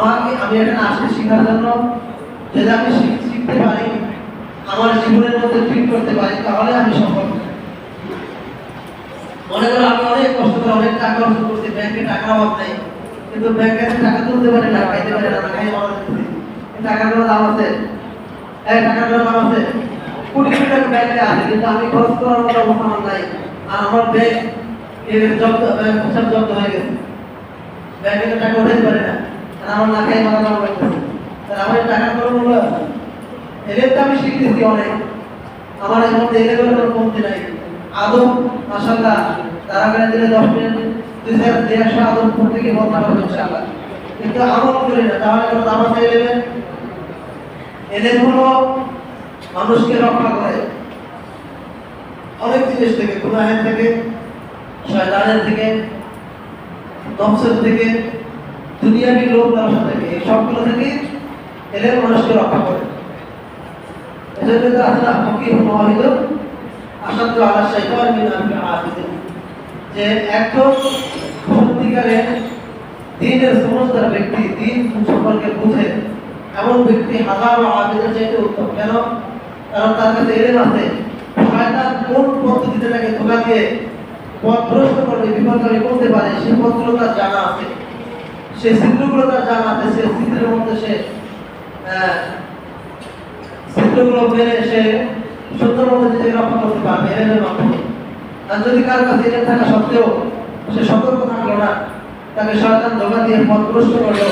আমাকে আমি এখানে আসছি শেখার জন্য যদি আমি শিখ- শিখতে পারি, আমার জীবনের মধ্যে ফিট করতে পারি, তাহলে আমি সফল। মনে করো আমি অনেক কষ্ট করে অনেক টাকা অর্জন করছি, ব্যাংকে টাকার অভাব নেই। কিন্তু ব্যাংকে টাকা তুলতে পারি না, খাইতে পারি না খাই টাকার কোনো দাম আছে। এই টাকার কোনো দাম আছে। কোটি কোটি টাকা ব্যাংকে আছে, কিন্তু আমি খরচ করার মতো অবস্থা আমার নাই। আর আমার ব্যাংক এর জব্দ হয়ে গেছে। ব্যাংকে টাকা উঠাইতে পারি না। আমার আমার শিখতেছি অনেক। আমার তারা দিলে দশ মিনিট, দুই চার দেড়শো আদম পারব কিন্তু না দাম মানুষকে রক্ষা করে। অনেক জিনিস থেকে, গুনাহের থেকে, শয়তানের থেকে, নফসের থেকে দুনিয়াবি লোক থেকে সবগুলো থেকে এলেন মানুষকে রক্ষা করে। এজন্য তো আবিদিন যে একজন সত্যিকারের দিনের ব্যক্তি, দিন সম্পর্কে বুঝে, এমন ব্যক্তি হাজার আবিদের চাইতে উত্তম। কেন? কারণ তার কাছে এলেন আছে, শয়তান কোন পদ্ধতিতে তাকে ধোকা দিয়ে পথ ভ্রষ্ট করবে বিপদগামী করতে পারে, সে পথগুলো তার জানা আছে। সে চিত্রগুলো তার জানা সে চিত্রের মধ্যে সে চিত্রগুলো মেরে সে সুন্দর মতো নিজেকে রক্ষা করতে পারবে এলেনের মাধ্যমে আর যদি কার কাছে এলেন থাকা সত্ত্বেও সে সতর্ক থাকল না, তাকে শয়তান ধোকা দিয়ে পথগ্রস্ত করল,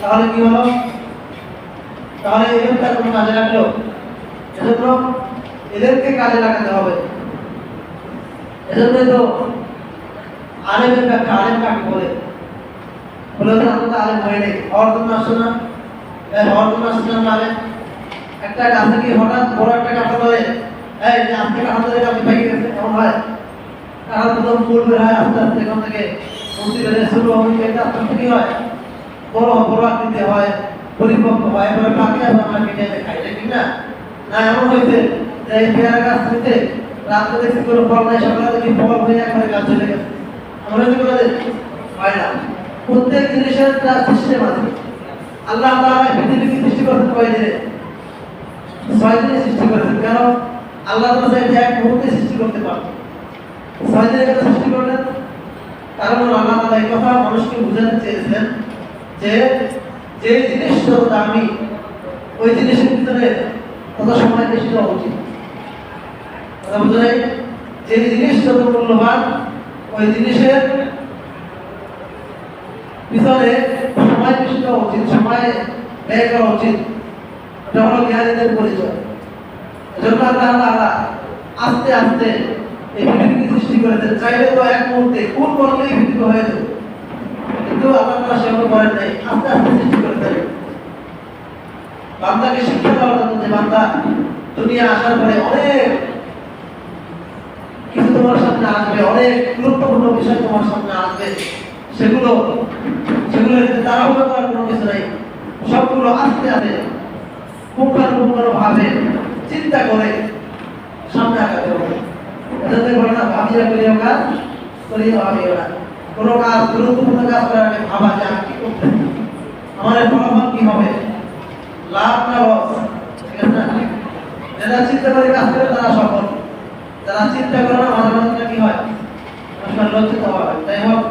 তাহলে কি হলো? তাহলে এলেন তার কোনো কাজে লাগল? এজন্য এদেরকে কাজে লাগাতে হবে। এজন্যই তো আলেমের ব্যাখ্যা আলেম কাকে বলে। বলে তো আমরা আলেম হয়ে নেই। হওয়ার জন্য না। হওয়ার না আলেম একটা গাছে কি হঠাৎ বড় একটা কাঁটা ধরে এই যে আজকে কাঁটা হয়। ফুল হয় আস্তে আস্তে এখান থেকে। শুরু হবে এটা আস্তে কি হয়? বড় বড় আকৃতি হয়, পরিপক্ক হয়। এবারে আমরা কেটে খাই ঠিক না? না, এমন হয়েছে এই পেয়ারা গাছ থেকে রাত্রে দেখছি কোনো ফল নাই হয়ে একবারে গেছে আমরা কি করে হয় না। প্রত্যেক জিনিসের একটা সিস্টেম আছে। আল্লাহ পৃথিবীকে সৃষ্টি করতে কয়দিনে ছয় দিনে সৃষ্টি করেছেন। কেন? আল্লাহ এক মুহূর্তে সৃষ্টি করতে পারেন ছয় দিনে সৃষ্টি করলেন? কারণ আল্লাহ তাআলা এই কথা মানুষকে বোঝাতে চেয়েছেন যে যে জিনিস যত দামি, ওই জিনিসের ভিতরে তত সময় বেশি দেওয়া উচিত? যে জিনিস যত মূল্যবান, ওই জিনিসের পিছনে সময় বেশি দেওয়া উচিত, সময় ব্যয় করা উচিত। এটা হলো জ্ঞানীদের পরিচয়। এজন্য আল্লাহ আস্তে আস্তে এই পৃথিবীকে সৃষ্টি চাইলে তো এক মুহূর্তে কোন করলেই পৃথিবী হয়ে কিন্তু সেগুলো করেন নাই। আস্তে আস্তে সৃষ্টি করেছেন বান্দাকে শিক্ষা দেওয়ার জন্য যে বান্দা দুনিয়া আসার পরে অনেক কিছু তোমার সামনে আসবে, অনেক গুরুত্বপূর্ণ বিষয় তোমার সামনে আসবে। সেগুলো সেগুলো তাড়াহুড়ো করার কোনো কিছু নাই, সবগুলো আস্তে আস্তে ভাবে চিন্তা করে সামনে আগাতে হবে। এটাতে বলে না, ভাবিয়া করিও কাজ করিও ভাবিও না। কোনো কাজ, গুরুত্বপূর্ণ কাজ করার আগে ভাবা যে কি করতে? আমার ফলাফল কি হবে? লাভ না লস? যারা চিন্তা করে কাজ করে, তারা সফল। যারা চিন্তা করে না, মাঝে মাঝে কি হয়? লজ্জিত হয়। তাই হোক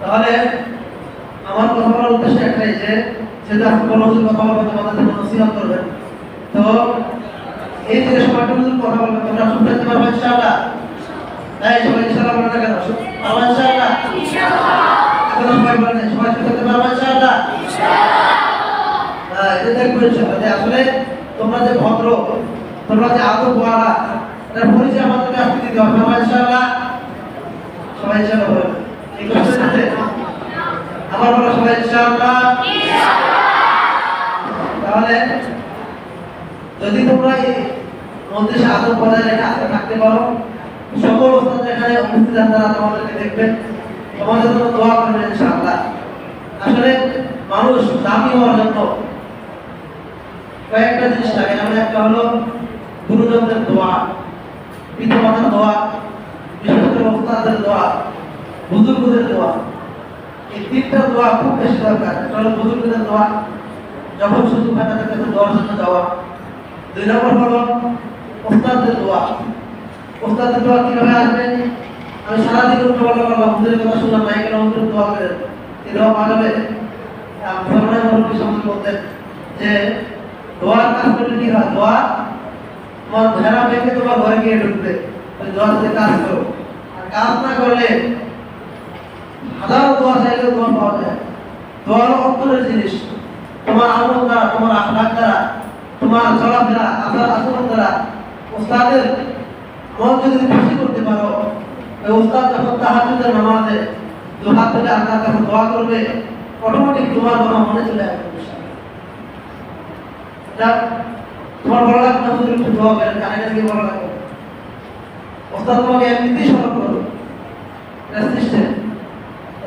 তাহলে আমার কথা বলার উদ্দেশ্য একটাই যে যেহেতু আপনি হুজুর কথা বলবেন তোমাদের জন্য নসিহত করবেন তো এই যে সময়টা হুজুর কথা বলবেন তোমরা শুনতে পারবে ইনশাআল্লাহ। তাই সবাই ইনশাআল্লাহ বলে না কেন পারবে ইনশাআল্লাহ। এখন সবাই বলেন সবাই শুনতে পারবে ইনশাআল্লাহ। হ্যাঁ এটা দেখব ইনশাআল্লাহ। যে আসলে তোমরা যে ভদ্র তোমরা যে আদব বলা এটার পরিচয় আমাদেরকে আজকে দিতে হবে। ইনশাআল্লাহ। সবাই ইনশাআল্লাহ আমার বলা সবাই ইনশাআল্লাহ। তাহলে, যদি তোমরা মন্দির আদর বজায় রেখে আসতে থাকতে পারো, সকল ওস্তাদ এখানে উপস্থিত আপনারা তোমাদেরকে দেখবেন। তোমাদের জন্য দোয়া করবেন ইনশাআল্লাহ। আসলে মানুষ দামি হওয়ার জন্য কয়েকটা জিনিস লাগে যেমন একটা হলো গুরুজনদের দোয়া পিতা মাতার দোয়া, বিশেষ করে ওস্তাদের দোয়া। বুজুর্গদের দোয়া। এই তিনটা দোয়া খুব বেশি দরকার। একটা হলো বুজুর্গদের দোয়া, যখন সুযোগ হয় কাছে দোয়ার জন্য যাওয়া। দুই নম্বর হলো ওস্তাদের দোয়া। ওস্তাদের দোয়া কীভাবে আসবে? আমি সারাদিন উঠে বলা করলাম হুজুরের কথা শুনলাম মাইকের অন্তর দোয়া করে এই দোয়া ফরমানের মুরব্বী সম্বন্ধে বলতেন যে, দোয়ার কাজ করলে কি হয়? দোয়া তোমার ভেড়া বেঁকে তোমার ঘরে গিয়ে ঢুকবে। দোয়া সাথে কাজ করো। আর কাজ না করলে হাজারো দোয়া চাইলেও দোয়া পাওয়া যায়। দোয়ার অন্তরের জিনিস, তোমার আমল দ্বারা, তোমার আখলাক দ্বারা, তোমার চলাফেরা, আচার আচরণ দ্বারা ওস্তাদের মন যদি খুশি করতে পারো, ওই ওস্তাদ যখন তাহাজুদের নামাজে দু হাত ধরে কাছে দোয়া করবে অটোমেটিক তোমার কথা মনে চলে আসবে তোমার ভালো লাগবে না হুজুর, একটু দোয়া করেন জানি না কি ভালো লাগবে। ওস্তাদ তোমাকে এমনিতেই স্মরণ করবে সিস্টেম।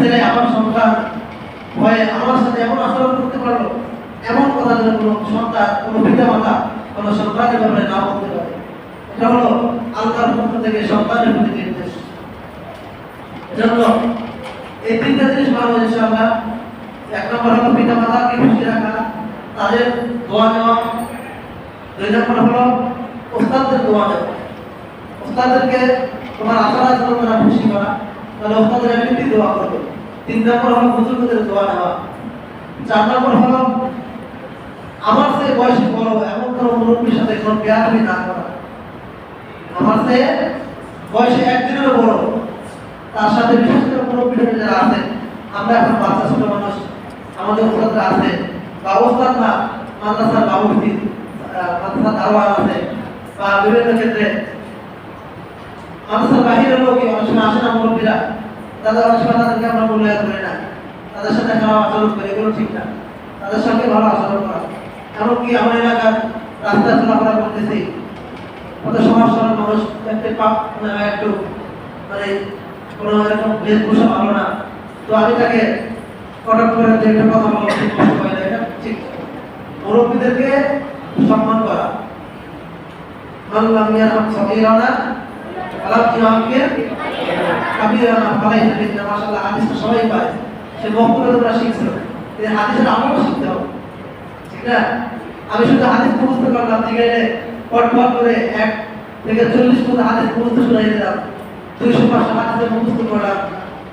ছেলে আমার সন্তান ভয়ে আমার সাথে এমন আচরণ করতে পারল, এমন কথা যেন কোনো সন্তান, কোনো পিতা মাতা কোনো সন্তানের ব্যাপারে না বলতে পারে। এটা হলো আল্লাহর পক্ষ থেকে সন্তানের প্রতি নির্দেশ। এজন্য এই তিনটা জিনিস ভালো ইনশাআল্লাহ এক নম্বর হলো পিতা মাতাকে খুশি রাখা, তাদের দোয়া নেওয়া দুই নম্বর হলো ওস্তাদদের দোয়া নেওয়া ওস্তাদদেরকে তোমার আচরণ দ্বারা খুশি করা। তাহলে ওস্তাদের এমনিতেই দোয়া করবে। তিন নম্বর হলো বুজুর্গদের দোয়া নেওয়া। চার নম্বর হলো আমার সে বয়সে বড় এমন কোনো মুরব্বীর সাথে কোনো বেয়াদবি না করা। আমার সে বয়সে একদিনেরও বড়, তার সাথে বিশেষ করে মুরব্বী যারা আছে, আমরা এখন বাচ্চা ছোট মানুষ, আমাদের ওস্তাদরা আছে, বা ওস্তাদ না মাদ্রাসার বাবুর্চি মাদ্রাসা দারোয়ান আছে, বা বিভিন্ন ক্ষেত্রে মাদ্রাসার বাহিরের লোক অনেক সময় আসে না মুরব্বীরা। তাদের অনেক সময় তাদেরকে আমরা মূল্যায়ন করি না। তাদের সাথে খারাপ আচরণ করি এগুলো ঠিক না। তাদের সঙ্গে ভালো আচরণ করা। এমনকি আমার এলাকার রাস্তায় চলাফেরা করতেছি। কত সমাজ সরল মানুষ একটু পাপ একটু মানে কোনো এরকম বেশভূষা ভালো না। তো আমি তাকে কটক করে যে একটা কথা বলব ঠিক না, ঠিক মুরব্বীদেরকে সম্মান করা। মাল্লাম ইমামকে কাবিরানা ফালাইহি বিনা মাশাআল্লাহ হাদিসটা সবাই পায়, সে বক্তব্য তোমরা শিখছো। এই হাদিসের আমলও শিখতে হবে। ঠিক না? আমি শুধু হাদিস মুখস্থ করলাম ঠিক আছে করে এক থেকে চল্লিশ পর্যন্ত হাদিস মুখস্থ শুনাই দিলাম। দুইশো পাঁচশো হাদিসের মুখস্থ করলাম।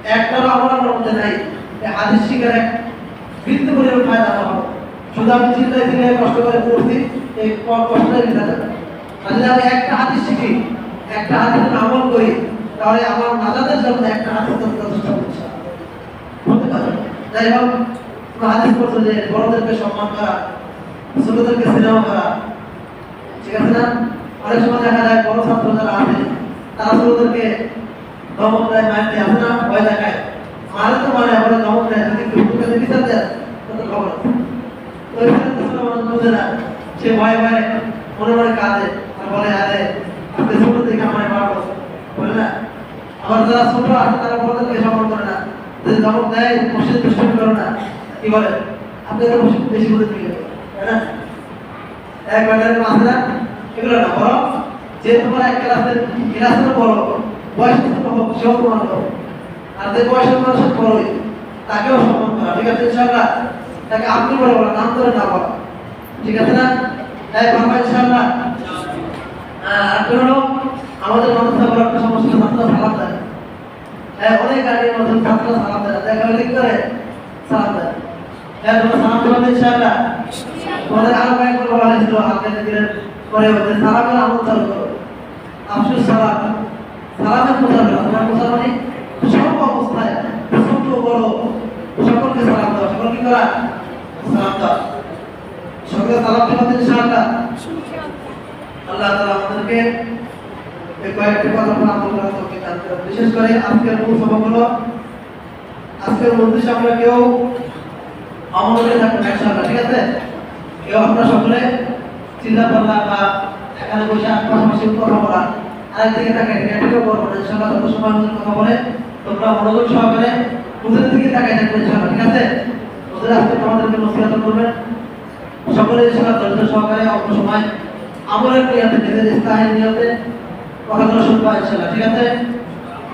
একটারও আমল আমার মধ্যে নাই। শিখার এক বৃত্তি করে ফায়দা হবে শুধু আমি চিন্তায় চিন্তায় কষ্ট করে পড়ছি, এই ক- কষ্টটাই মিটা যাবে আর যদি আমি একটা হাদিস শিখি। একটা হাদিসের আমল করি, তাহলে আমার নাজাদের জন্য একটা হাদিস যথেষ্ট। হতে পারে যাই হোক হাদিস পড়ছো যে বড়দেরকে সম্মান করা, ছোটদেরকে স্নেহ করা। ঠিক আছে না? অনেক সময় দেখা যায় বড় ছাত্র যারা আছে, তারা ছোটদেরকে ধমক দেয় মার দেয়, আছে না? ভয় দেখায়। মারে তো মানে আবার ধমক দেয়, যদি তোকে বিচার দেয় তো খবর আছে। তো এখানে তো মানুষ বোঝে না, সে ভয়ে ভয়ে মনে মনে কাঁদে আর বলে, আরে আপনি ছোট থেকে আমায় মারবো বলে না আবার যারা ছোট আছে, তারা বড়দেরকে সম্মান করে না। যদি ধমক দেয়, মসজিদ দুষ্টামি করো না। কি বলে? আপনি তো বেশি বেশি বুঝে দিয়ে না? এক ব্যাটারের এগুলো না বরং যে তোমার এক ক্লাসের ক্লাসের বড় বয়স হোক, সেও বড়। আর যে বয়সের মানুষের বড়ই, তাকেও সম্মান করা। ঠিক আছে, ইনশাআল্লাহ? তাকে আপনি বলে বলা, নাম ধরে না বলা। ঠিক আছে না? তাই বাবা, ইনশাআল্লাহ? আর হলো আমাদের মাদ্রাসা বড় একটা সমস্যা হ্যাঁ অনেক গাড়ির মধ্যে ছাত্র সালাম দেয়। দেখা হলে কি করে? সালাম দেয়। হ্যাঁ তোমরা সালাম দেবেন ইনশাআল্লাহ তোমাদের আরও কয়েকবার বলা হয়েছিল পরে হচ্ছে সালামের আমল চালু করো। আফসুস, সালাম। সালামের প্রচার করা তোমার প্রচার মানে সব অবস্থায় ছোট, বড় সকলকে সালাম দেওয়া সকলকে করা? সালাম দেওয়া সকলকে সালাম দেওয়া আল্লাহ আমাদেরকে কয়েকটি কথা বিশেষ করে আজকের মূল সভা আজকের উদ্দেশ্য আমরা কেউ আমলে থাকব না ঠিক আছে? কেউ আমরা সকলে চিন্তা পাল্লা বা এখানে বসে পাশাপাশি কথা বলা, আরেক তাকাই এটাকেও করব না ইনশাআল্লাহ যত সময় কথা বলে, তোমরা মনোযোগ সহকারে ওদের দিকে তাকাই ঠিক আছে? ওদের আজকে তোমাদেরকে নসিহত সকলে ইনশাআল্লাহ সহকারে অল্প সময় আমলের নিয়তে নিজের ইস্তাহের নিয়তে কথাগুলো শুনবা ইনশাআল্লাহ ঠিক আছে?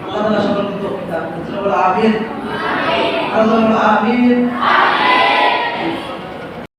আল্লাহ তাআলা সকলকে তৌফিক দান করুন আমিন। আমিন। আমিন।